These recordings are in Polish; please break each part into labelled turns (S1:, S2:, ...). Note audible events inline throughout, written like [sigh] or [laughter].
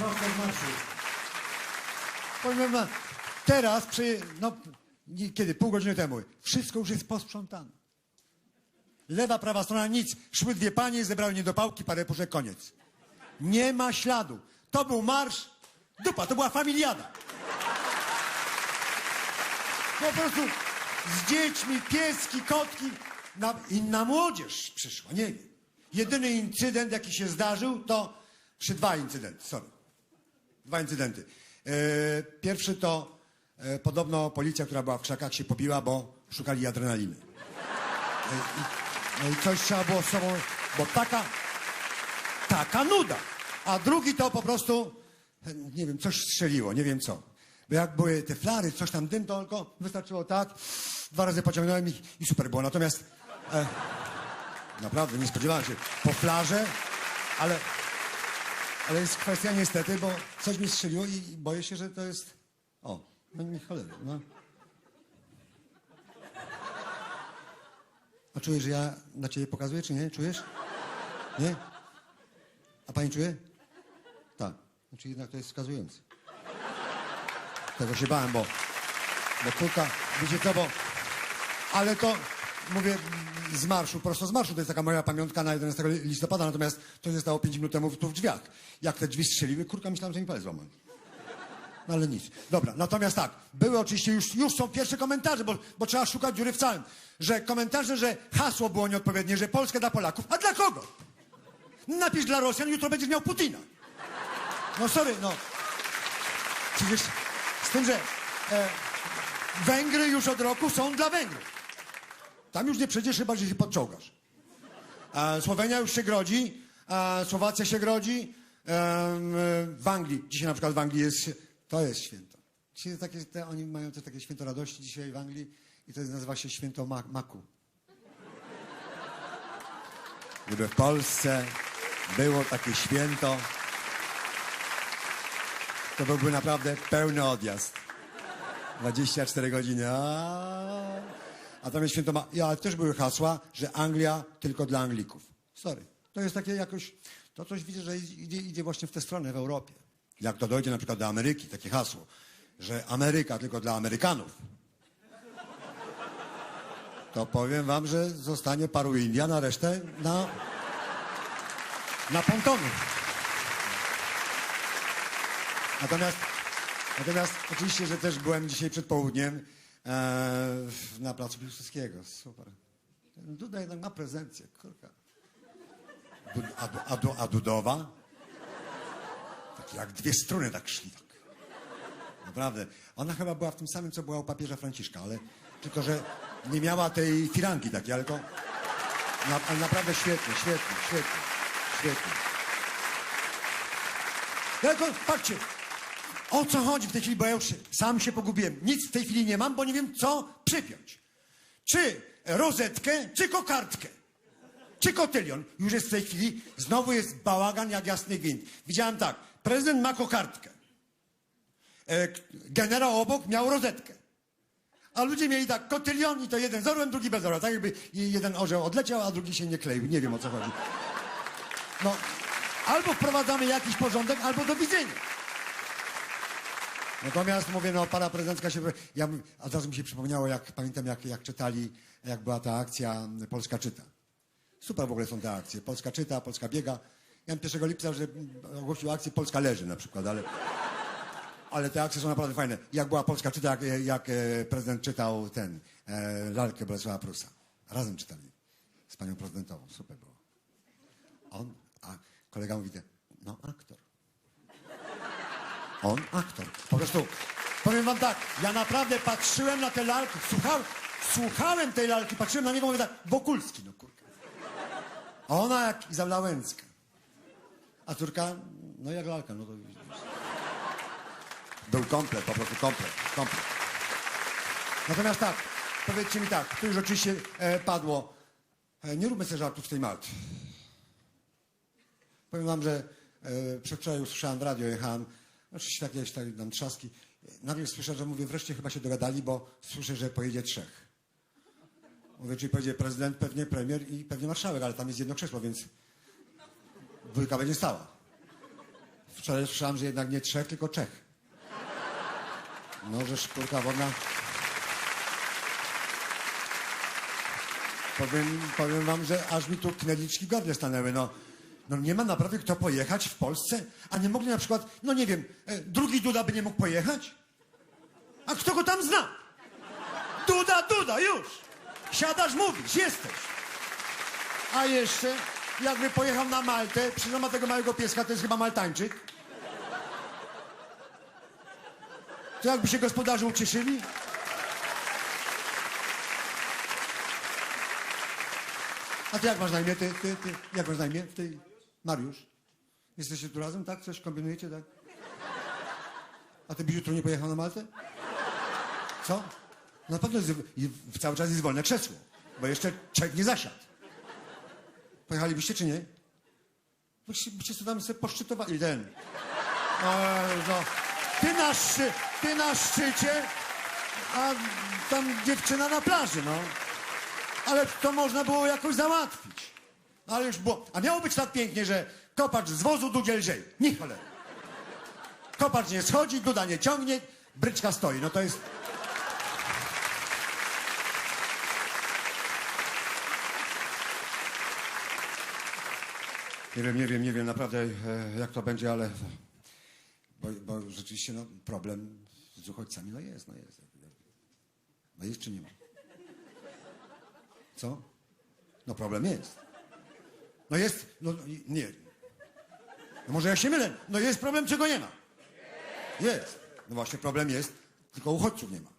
S1: Prosto z marszu. Powiem wam, teraz, przy, no, nie- kiedy, pół godziny temu, wszystko już jest posprzątane. Lewa, prawa strona, nic. Szły dwie panie, zebrały niedopałki, parę puszek, koniec. Nie ma śladu. To był marsz, dupa, to była familiada. Po prostu z dziećmi, pieski, kotki. Na, inna młodzież przyszła, nie wiem. Jedyny incydent, jaki się zdarzył, to... Czy dwa incydenty, sorry. Dwa incydenty. E, pierwszy to e, podobno policja, która była w krzakach, się pobiła, bo szukali adrenaliny. E, no i coś trzeba było z sobą, bo taka, taka nuda. A drugi to po prostu, nie wiem, coś strzeliło, nie wiem co. Bo jak były te flary, coś tam dym, to tylko wystarczyło tak, dwa razy pociągnąłem ich i super było. Natomiast e, naprawdę nie spodziewałem się po flarze, ale ale jest kwestia niestety, bo coś mi strzeliło i boję się, że to jest... O, no nie cholery, no. A czujesz, że ja na ciebie pokazuję, czy nie? Czujesz? Nie? A pani czuje? Tak. Znaczy jednak to jest wskazujące. Tego się bałem, bo... Bo kulka, wiecie co, bo... Ale to, mówię, z marszu, prosto z marszu, to jest taka moja pamiątka na 11 listopada, natomiast to się stało 5 minut temu tu w drzwiach. Jak te drzwi strzeliły, kurka, myślałem, że mi palec złamał. No ale nic. Dobra, natomiast tak, były oczywiście już, już są pierwsze komentarze, bo, bo trzeba szukać dziury w całym. Że komentarze, że hasło było nieodpowiednie, że Polska dla Polaków. A dla kogo? Napisz dla Rosjan, jutro będziesz miał Putina. No sorry, no. Przecież z tym, że e, Węgry już od roku są dla Węgrów. Tam już nie przejdziesz chyba, że się podczołgasz. A Słowenia już się grodzi, a Słowacja się grodzi. em, w Anglii, dzisiaj na przykład w Anglii jest, to jest święto. Dzisiaj takie, te, oni mają też takie święto radości dzisiaj w Anglii i to nazywa się święto ma, maku. Gdyby w Polsce było takie święto, to byłby naprawdę pełny odjazd. 24 godziny. A, jest święto. Ja, też były hasła, że Anglia tylko dla Anglików. Sorry. To jest takie jakoś... To coś widzę, że idzie, idzie właśnie w tę stronę w Europie. Jak to dojdzie na przykład do Ameryki, takie hasło, że Ameryka tylko dla Amerykanów. To powiem wam, że zostanie paru Indian, a resztę na... na pontonu. Natomiast, natomiast oczywiście, że też byłem dzisiaj przed południem na placu Piłsudskiego. Super. Duda jednak ma prezencję, kurka. A, a, a Dudowa? Tak jak dwie struny tak szli. Tak. Naprawdę. Ona chyba była w tym samym, co była u papieża Franciszka, ale tylko, że nie miała tej firanki takiej, ale to na, ale naprawdę świetnie, świetnie, świetnie, świetnie. Ja Tylko patrzcie, o co chodzi w tej chwili, bo ja już sam się pogubiłem. Nic w tej chwili nie mam, bo nie wiem, co przypiąć. Czy rozetkę, czy kokardkę. Czy kotylion. Już jest w tej chwili, znowu jest bałagan jak jasny gwint. Widziałem tak, prezydent ma kokardkę. E, generał obok miał rozetkę. A ludzie mieli tak kotylion i to jeden z orłem, drugi bez orła. Tak jakby jeden orzeł odleciał, a drugi się nie kleił. Nie wiem o co chodzi. No, albo wprowadzamy jakiś porządek, albo do widzenia. Natomiast mówię, no para prezydencka się... Ja, a od razu mi się przypomniało, jak pamiętam, jak, jak czytali, jak była ta akcja Polska czyta. Super w ogóle są te akcje. Polska czyta, Polska biega. Ja mam 1 lipca, że ogłosił akcję Polska leży na przykład, ale... Ale te akcje są naprawdę fajne. Jak była Polska czyta, jak, jak e, prezydent czytał ten, e, lalkę Bolesława Prusa. Razem czytali z panią prezydentową. Super było. On, a kolega mówi, no aktor. On aktor. Po prostu, powiem wam tak, ja naprawdę patrzyłem na te lalki, słuchałem, słuchałem tej lalki, patrzyłem na niego, mówię tak, Wokulski, no kurka. A ona jak Izabela Łęcka. A córka, no jak lalka, no to. Był komplet, po prostu komplet, komplet. Natomiast tak, powiedzcie mi tak, tu już oczywiście e, padło, e, nie róbmy sobie żartów z tej Malty. Powiem wam, że e, przedwczoraj usłyszałem w radio, jechałem, oczywiście jakieś tak tam trzaski. Nagle słyszę, że mówię, wreszcie chyba się dogadali, bo słyszę, że pojedzie trzech. Mówię, czyli pojedzie prezydent, pewnie premier i pewnie marszałek, ale tam jest jedno krzesło, więc dwójka będzie stała. Wczoraj słyszałem, że jednak nie trzech, tylko Czech. No, że szkórka wodna... Powiem, powiem wam, że aż mi tu knedliczki godnie stanęły, no. No nie ma naprawdę kto pojechać w Polsce? A nie mogli na przykład, no nie wiem, e, drugi Duda by nie mógł pojechać? A kto go tam zna? Duda, Duda, już! Siadasz, mówisz, jesteś. A jeszcze, jakby pojechał na Maltę, ma tego małego pieska, to jest chyba Maltańczyk. To jakby się gospodarze ucieszyli? A ty jak masz na imię? Ty, ty, ty, jak masz na imię? Ty, Mariusz. Jesteście tu razem, tak? Coś kombinujecie, tak? A ty byś jutro nie pojechał na Maltę? Co? Na pewno jest, cały czas jest wolne krzesło, bo jeszcze Czech nie zasiadł. Pojechalibyście czy nie? Byście, sobie tam sobie poszczytowali ten. No. Ty na, szczy, ty na szczycie, a tam dziewczyna na plaży, no. Ale to można było jakoś załatwić. Ale już było. A miało być tak pięknie, że kopacz z wozu dudzie lżej. Nie. Kopacz nie schodzi, duda nie ciągnie, bryczka stoi. No to jest... Nie wiem, nie wiem, nie wiem naprawdę e, jak to będzie, ale... Bo, bo rzeczywiście no, problem z uchodźcami no jest, no jest. No jest czy nie ma? Co? No problem jest. No jest, no i- nie. No może ja się mylę. No jest problem, czego nie ma. Jest. No właśnie problem jest, tylko uchodźców nie ma.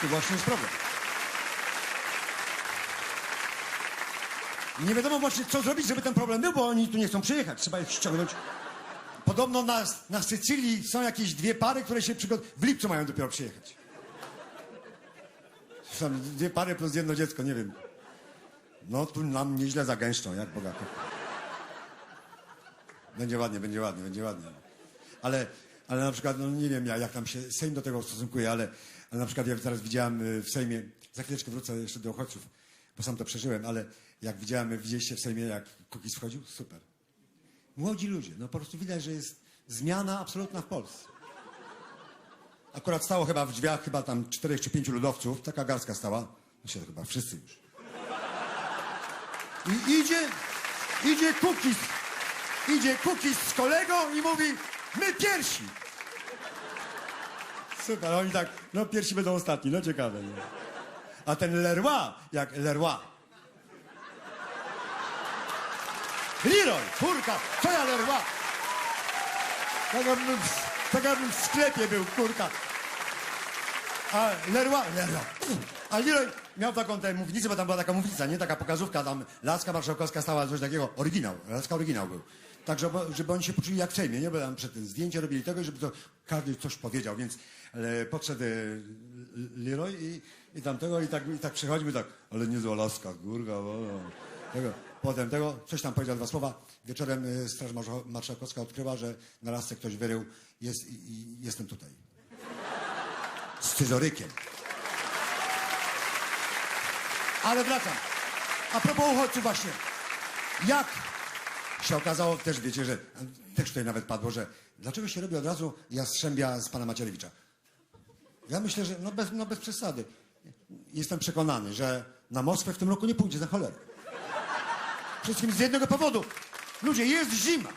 S1: Tu właśnie jest problem. Nie wiadomo właśnie, co zrobić, żeby ten problem był, bo oni tu nie chcą przyjechać. Trzeba ich ściągnąć. Podobno na, na Sycylii są jakieś dwie pary, które się przygotują. W lipcu mają dopiero przyjechać. Są dwie pary plus jedno dziecko, nie wiem. No tu nam nieźle zagęszczą, jak bogato. Będzie ładnie, będzie ładnie, będzie ładnie. Ale, ale na przykład, no nie wiem ja, jak tam się Sejm do tego ustosunkuje, ale, ale na przykład ja teraz widziałem y, w Sejmie, za chwileczkę wrócę jeszcze do uchodźców, bo sam to przeżyłem, ale jak widziałem, widzieliście w Sejmie, jak Kukiz wchodził? Super. Młodzi ludzie, no po prostu widać, że jest zmiana absolutna w Polsce. Akurat stało chyba w drzwiach chyba tam czterech czy pięciu ludowców, taka garstka stała. Myślę, że chyba wszyscy już. I idzie, idzie Kukiz, idzie Kukiz z kolegą i mówi, my pierwsi. Super, oni tak, no pierwsi będą ostatni, no ciekawe. Nie? A ten Leroy, jak Leroy. Leroy, kurka, co ja Leroy? Tak tak jakbym w sklepie był, kurka. A Leroy, Leroy. A Leroy miał taką tę mównicę, bo tam była taka mównica, nie? Taka pokazówka, tam laska marszałkowska stała, coś takiego, oryginał, laska oryginał był. Tak, żeby, żeby oni się poczuli jak w Sejmie, nie? Bo tam przed tym zdjęcie robili tego, żeby to każdy coś powiedział, więc e, podszedł e, Leroy i, i tamtego i tak, i tak przechodził tak, ale niezła laska, górka, o, tego. Potem tego, coś tam powiedział dwa słowa. Wieczorem e, Straż Marsza- Marszałkowska odkryła, że na lasce ktoś wyrył, jest, i, i jestem tutaj. Scyzorykiem. Ale wracam. A propos uchodźców właśnie. Jak się okazało, też wiecie, że też tutaj nawet padło, że dlaczego się robi od razu Jastrzębia z pana Macierewicza? Ja myślę, że no bez, no bez przesady. Jestem przekonany, że na Moskwę w tym roku nie pójdzie za cholerę. Wszystkim z jednego powodu. Ludzie, jest zima.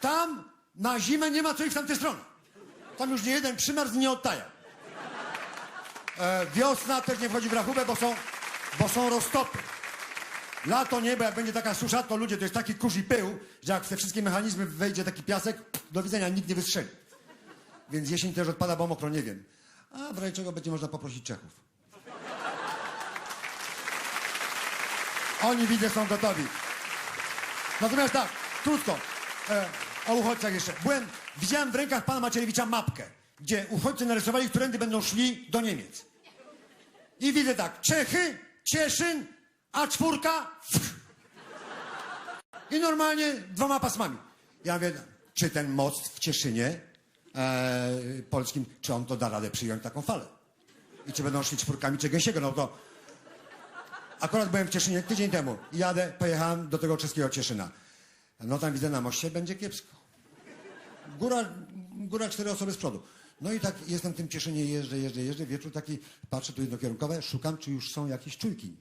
S1: Tam na zimę nie ma co iść w tamtę stronę. Tam już nie jeden przymarz nie odtaja. E, wiosna też nie wchodzi w rachubę, bo są, bo są roztopy. Lato nie, bo jak będzie taka susza, to ludzie, to jest taki kurz i pył, że jak w te wszystkie mechanizmy wejdzie taki piasek, do widzenia nikt nie wystrzeli. Więc jesień też odpada, bo mokro, nie wiem. A w razie czego będzie można poprosić Czechów. Oni widzę są gotowi. Natomiast tak, krótko, e, o uchodźcach jeszcze. Byłem, widziałem w rękach pana Macierewicza mapkę, gdzie uchodźcy narysowali, którędy będą szli do Niemiec. I widzę tak, Czechy, Cieszyn, a czwórka [laughs] i normalnie dwoma pasmami. Ja mówię, czy ten most w Cieszynie e, polskim, czy on to da radę przyjąć taką falę? I czy będą szli czwórkami czy gęsiego? No to Akurat byłem w Cieszynie tydzień temu. Jadę, pojechałem do tego czeskiego Cieszyna. No tam widzę na moście, będzie kiepsko. Góra, góra cztery osoby z przodu. No i tak jestem w tym Cieszynie, jeżdżę, jeżdżę, jeżdżę. Wieczór taki, patrzę tu jednokierunkowe, szukam, czy już są jakieś czujki.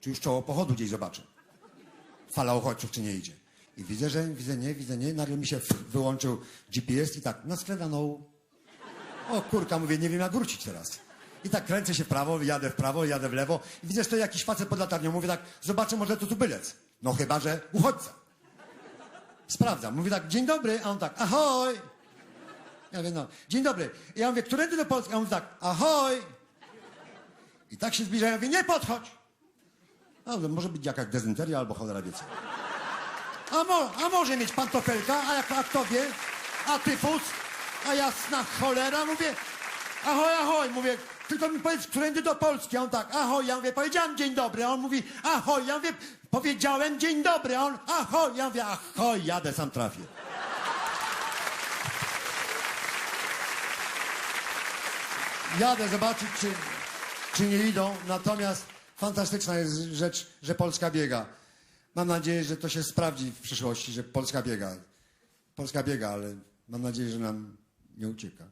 S1: Czy już czoło pochodu gdzieś zobaczę. Fala uchodźców, czy nie idzie. I widzę, że widzę nie, widzę nie. Nagle mi się wyłączył GPS i tak, na skladaną. O kurka, mówię, nie wiem jak wrócić teraz. I tak kręcę się w prawo, jadę w prawo, jadę w lewo. I widzę, że to jakiś facet pod latarnią. Mówię tak, zobaczę, może to tu bylec. No chyba, że uchodźca. Sprawdzam. Mówi tak, dzień dobry, a on tak, ahoj. Ja mówię, no, dzień dobry. I ja mówię, którędy do Polski? A on mówi tak, ahoj. I tak się zbliżają, ja mówię, nie podchodź. Mówię, może być jakaś dezynteria albo cholera wie co. A, mo, a może mieć pantofelka, a, jak, a kto wie? A tyfus? A jasna cholera? Mówię, ahoj, ahoj. Mówię, tylko mi powiedz, którędy do Polski? A on tak, ahoj. Ja mówię, powiedziałem dzień dobry. A on mówi, ahoj. Ja mówię, powiedziałem dzień dobry. A on, ahoj. Ja mówię, ahoj, jadę, sam trafię. Jadę zobaczyć, czy, czy nie idą. Natomiast fantastyczna jest rzecz, że Polska biega. Mam nadzieję, że to się sprawdzi w przyszłości, że Polska biega. Polska biega, ale mam nadzieję, że nam nie ucieka.